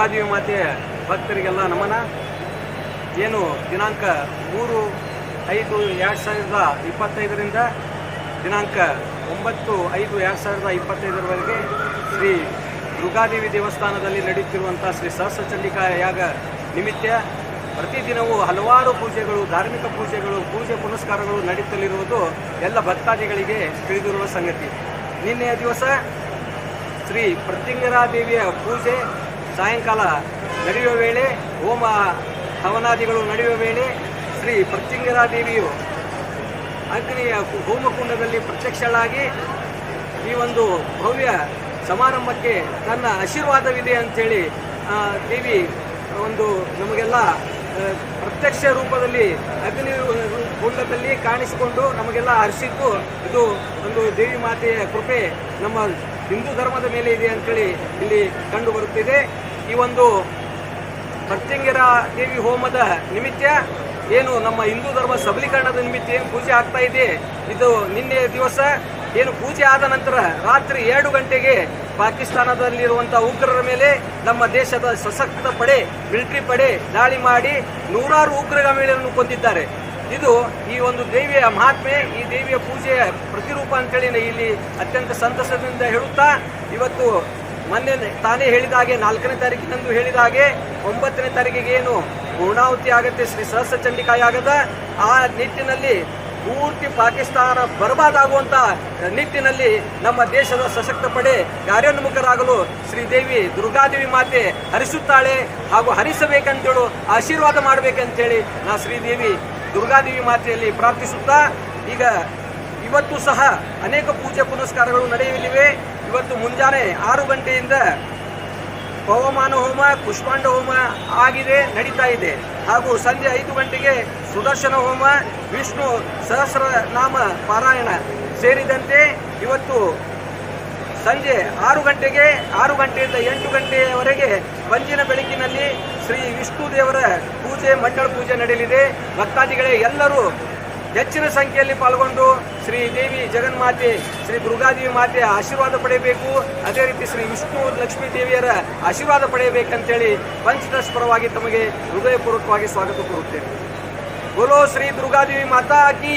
ದುರ್ಗಾದೇವಿ ಮಾತೆಯ ಭಕ್ತರಿಗೆಲ್ಲ ನಮನ. ಏನು ದಿನಾಂಕ ಮೂರು ಐದು ಎರಡು ಸಾವಿರದ ಇಪ್ಪತ್ತೈದರಿಂದ ದಿನಾಂಕ ಒಂಬತ್ತು ಐದು ಎರಡು ಸಾವಿರದ ಇಪ್ಪತ್ತೈದರವರೆಗೆ ಶ್ರೀ ದುರ್ಗಾದೇವಿ ದೇವಸ್ಥಾನದಲ್ಲಿ ನಡೆಯುತ್ತಿರುವಂಥ ಶ್ರೀ ಸಹಸ್ರಚಂಡಿಕಾ ಯಾಗ ನಿಮಿತ್ತ ಪ್ರತಿದಿನವೂ ಹಲವಾರು ಪೂಜೆಗಳು, ಧಾರ್ಮಿಕ ಪೂಜೆಗಳು, ಪೂಜೆ ಪುನಸ್ಕಾರಗಳು ನಡೀತಲಿರುವುದು ಎಲ್ಲ ಭಕ್ತಾದಿಗಳಿಗೆ ತಿಳಿದಿರುವ ಸಂಗತಿ. ನಿನ್ನೆಯ ದಿವಸ ಶ್ರೀ ಪ್ರತಿಂಗರಾದೇವಿಯ ಪೂಜೆ ಸಾಯಂಕಾಲ ನಡೆಯುವ ವೇಳೆ, ಹೋಮ ಹವನಾದಿಗಳು ನಡೆಯುವ ವೇಳೆ ಶ್ರೀ ಪ್ರತ್ಯಂಗರಾ ದೇವಿಯು ಅಗ್ನಿಯ ಹೋಮಕುಂಡದಲ್ಲಿ ಪ್ರತ್ಯಕ್ಷಳಾಗಿ ಈ ಒಂದು ಭವ್ಯ ಸಮಾರಂಭಕ್ಕೆ ತನ್ನ ಆಶೀರ್ವಾದವಿದೆ ಅಂಥೇಳಿ ದೇವಿ ಒಂದು ನಮಗೆಲ್ಲ ಪ್ರತ್ಯಕ್ಷ ರೂಪದಲ್ಲಿ ಅಗ್ನಿ ಕುಂಡದಲ್ಲಿ ಕಾಣಿಸಿಕೊಂಡು ನಮಗೆಲ್ಲ ಹರ್ಷಿದ್ದು ಇದು ಒಂದು ದೇವಿ ಮಾತೆಯ ಕೃಪೆ ನಮ್ಮ ಹಿಂದೂ ಧರ್ಮದ ಮೇಲೆ ಇದೆ ಅಂತೇಳಿ ಇಲ್ಲಿ ಕಂಡು ಬರುತ್ತಿದೆ. ಈ ಒಂದು ಪ್ರತ್ಯಂಗಿರ ದೇವಿ ಹೋಮದ ನಿಮಿತ್ತ ಏನು ನಮ್ಮ ಹಿಂದೂ ಧರ್ಮ ಸಬಲೀಕರಣದ ನಿಮಿತ್ತ ಏನು ಪೂಜೆ ಆಗ್ತಾ ಇದೆ? ಇದು ನಿನ್ನೆ ದಿವಸ ಏನು ಪೂಜೆ ಆದ ನಂತರ ರಾತ್ರಿ ಎರಡು ಗಂಟೆಗೆ ಪಾಕಿಸ್ತಾನದಲ್ಲಿರುವಂಥ ಉಗ್ರರ ಮೇಲೆ ನಮ್ಮ ದೇಶದ ಸಶಕ್ತ ಪಡೆ, ಮಿಲಿಟರಿ ಪಡೆ ದಾಳಿ ಮಾಡಿ ನೂರಾರು ಉಗ್ರಗಾಮಿಗಳನ್ನು ಕೊಂದಿದ್ದಾರೆ. ಇದು ಈ ಒಂದು ದೇವಿಯ ಮಹಾತ್ಮೆ, ಈ ದೇವಿಯ ಪೂಜೆಯ ಪ್ರತಿರೂಪ ಅಂತೇಳಿ ಇಲ್ಲಿ ಅತ್ಯಂತ ಸಂತಸದಿಂದ ಹೇಳುತ್ತಾ, ಇವತ್ತು ಮೊನ್ನೆ ತಾನೇ ಹೇಳಿದ ಹಾಗೆ ನಾಲ್ಕನೇ ತಾರೀಕಿನಂದು ಹೇಳಿದ ಹಾಗೆ ಒಂಬತ್ತನೇ ತಾರೀಕಿಗೆ ಏನು ಪೂರ್ಣಾಹುತಿ ಆಗುತ್ತೆ, ಶ್ರೀ ಸಹಸ್ರ ಚಂಡಿಕಾಯಿ ಆಗದ, ಆ ನಿಟ್ಟಿನಲ್ಲಿ ಪೂರ್ತಿ ಪಾಕಿಸ್ತಾನ ಬರ್ಬಾದಾಗುವಂತ ನಿಟ್ಟಿನಲ್ಲಿ ನಮ್ಮ ದೇಶದ ಸಶಕ್ತ ಪಡೆ ಕಾರ್ಯೋನ್ಮುಖರಾಗಲು ಶ್ರೀದೇವಿ ದುರ್ಗಾದೇವಿ ಮಾತೆ ಹರಿಸುತ್ತಾಳೆ ಹಾಗೂ ಹರಿಸಬೇಕಂತೇಳು ಆಶೀರ್ವಾದ ಮಾಡಬೇಕಂತೇಳಿ ನಾ ಶ್ರೀದೇವಿ ದುರ್ಗಾದೇವಿ ಮಾತೆಯಲ್ಲಿ ಪ್ರಾರ್ಥಿಸುತ್ತಾ ಈಗ ಇವತ್ತು ಸಹ ಅನೇಕ ಪೂಜೆ ಪುನಸ್ಕಾರಗಳು ನಡೆಯಲಿವೆ. ಇವತ್ತು ಮುಂಜಾನೆ ಆರು ಗಂಟೆಯಿಂದ ಪವಮಾನ ಹೋಮ, ಪುಷ್ಪಾಂಡ ಹೋಮ ಆಗಿದೆ, ನಡೀತಾ ಇದೆ. ಹಾಗೂ ಸಂಜೆ ಐದು ಗಂಟೆಗೆ ಸುದರ್ಶನ ಹೋಮ, ವಿಷ್ಣು ಸಹಸ್ರನಾಮ ಪಾರಾಯಣ ಸೇರಿದಂತೆ ಇವತ್ತು ಸಂಜೆ ಆರು ಗಂಟೆಗೆ, ಆರು ಗಂಟೆಯಿಂದ ಎಂಟು ಗಂಟೆಯವರೆಗೆ ಪಂಜಿನ ಬೆಳಕಿನಲ್ಲಿ ಶ್ರೀ ವಿಷ್ಣು ದೇವರ ಪೂಜೆ, ಮಂಡಳ ಪೂಜೆ ನಡೆಯಲಿದೆ. ಭಕ್ತಾದಿಗಳೇ, ಎಲ್ಲರೂ ಹೆಚ್ಚಿನ ಸಂಖ್ಯೆಯಲ್ಲಿ ಪಾಲ್ಗೊಂಡು ಶ್ರೀ ದೇವಿ ಜಗನ್ಮಾತೆ, ಶ್ರೀ ದುರ್ಗಾದೇವಿ ಮಾತೆಯ ಆಶೀರ್ವಾದ ಪಡೆಯಬೇಕು. ಅದೇ ರೀತಿ ಶ್ರೀ ವಿಷ್ಣು ಲಕ್ಷ್ಮೀ ದೇವಿಯರ ಆಶೀರ್ವಾದ ಪಡೆಯಬೇಕಂತೇಳಿ ಪಂಚದಶ ಪರವಾಗಿ ತಮಗೆ ಹೃದಯಪೂರ್ವಕವಾಗಿ ಸ್ವಾಗತ ಕೋರುತ್ತೇನೆ. ಬೋಲೋ ಶ್ರೀ ದುರ್ಗಾದೇವಿ ಮಾತಾ ಕಿ